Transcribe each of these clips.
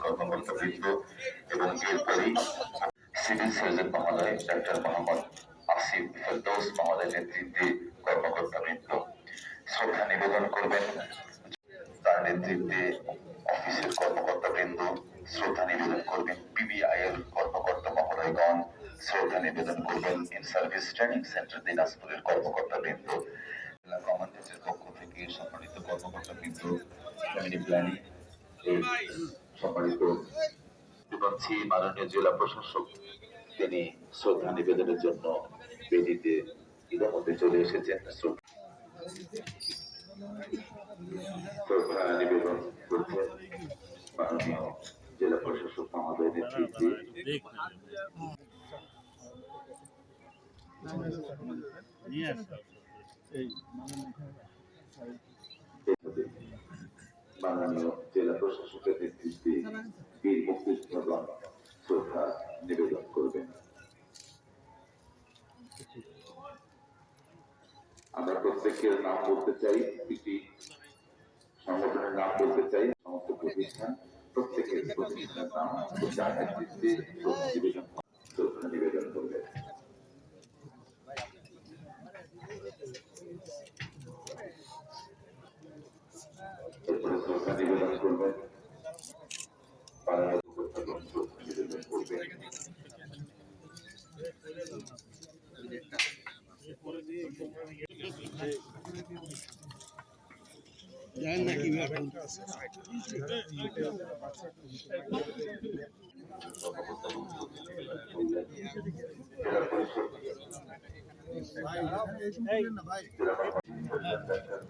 কর্মকর্তাবৃন্দ এবং শ্রদ্ধা নিবেদন করবেন তার নেতৃত্বে অফিসের কর্মকর্তাবৃন্দ। শ্রদ্ধা নিবেদন করবেন পিবিআইএল কর্মকর্তা মহোদয়গণ শ্রদ্ধা নিবেদন করবেন ইন সার্ভিস ট্রেনিং সেন্টার দিনাজপুরের কর্মকর্তাবৃন্দ, জেলা কমান্ডেন্টের পক্ষ থেকে সম্মানিত কর্মকর্তাবৃন্দ ফ্যামিলি প্ল্যানিং সম্মানিত পাচ্ছি মাননীয় জেলা প্রশাসক, তিনি শ্রদ্ধা নিবেদনের জন্য বেদিতে ইতিমধ্যে চলে এসেছেন। শ্রদ্ধা নিবেদন করছেন মাননীয় জেলা প্রশাসক মহোদয় নেতৃত্বে মাননীয় জেলা প্রশাসকের নেতৃত্বে বীর মুক্তিযোদ্ধাগণ শ্রদ্ধা নিবেদন করবেন আমরা প্রত্যেকের নাম বলতে চাই একটি সংগঠনের নাম বলতে চাই, সমস্ত প্রতিষ্ঠান, প্রত্যেকের প্রতিষ্ঠানের নাম যার নেতৃত্বে শ্রদ্ধা নিবেদন করবেন এরপরে শ্রদ্ধা নিবেদন করবেন জেলা পরিষদ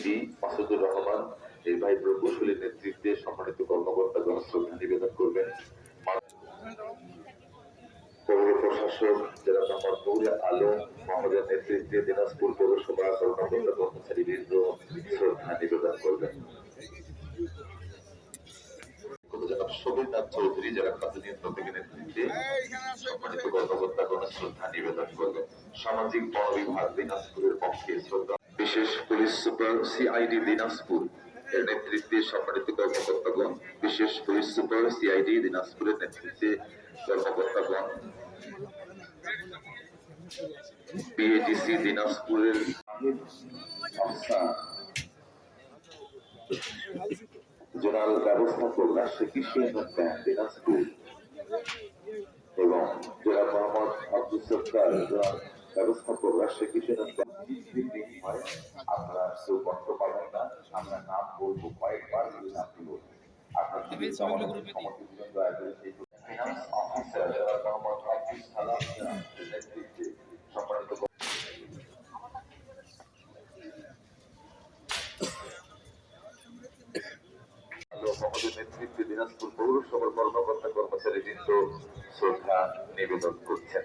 এলজিইবি মাসুদুর রহমান নির্বাহী প্রকৌশলীর নেতৃত্বে সম্মানিত কর্মকর্তা কর্মচারীবৃন্দ শ্রদ্ধা নিবেদন করবেন। নিবেদন করবেন। সামাজিক বনবিভাগ দিনাজপুরের পক্ষে শ্রদ্ধা বিশেষ পুলিশ সুপার সিআইডি দিনাজপুর এর নেতৃত্বে সম্মানিত কর্মকর্তাগণ, বিশেষ পুলিশ সুপার সিআইডি দিনাজপুরের নেতৃত্বে কর্মকর্তাগণ বিএডিসি দিনাজপুরের জোনাল ব্যবস্থাপক রাষ্ট্রীয় কৃষি উন্নয়ন দিনাজপুর এবং জেলা মোহাম্মদ আব্দুল সত্তার জোনাল ব্যবস্থাপক রাষ্ট্রীয় কৃষি উন্নয়ন হয়। আপনারা কেউ কষ্ট পাবেন না। আমরা নাম বলব কয়েকবার এই নামটি বলব আপনার যদি আমাদের নেতৃত্বে দিনাজপুর পৌরসভার কর্মকর্তা কর্মচারী কিন্তু শ্রদ্ধা নিবেদন করছেন।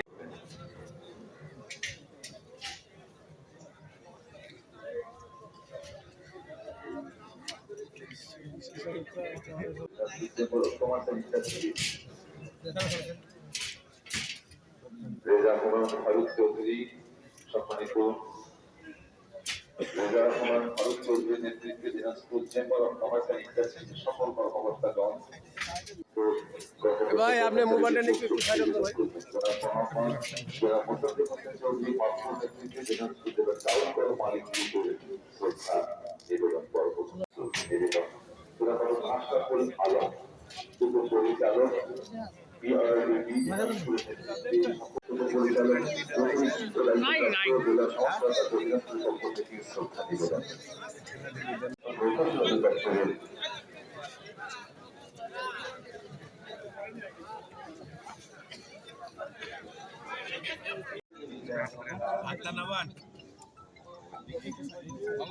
রেজা কুমার ভাই, আপনি মোবাইলটা নিয়ে একটু সাইড হতে ভাই। কল মালিক শামসুল আলম উপপরিচালক বিআরডিবি উপপরিচালক অতিরিক্ত দায়িত্বপ্রাপ্ত জেলা সংস্কার পরিদর্শন পক্ষ থেকে শ্রদ্ধা নিবেদন প্রশাসন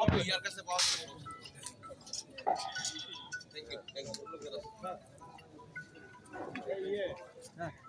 দপ্তরের ইয়ার কাছে পাওয়া থ্যাংক ইউ থ্যাংক ইউ 一一唉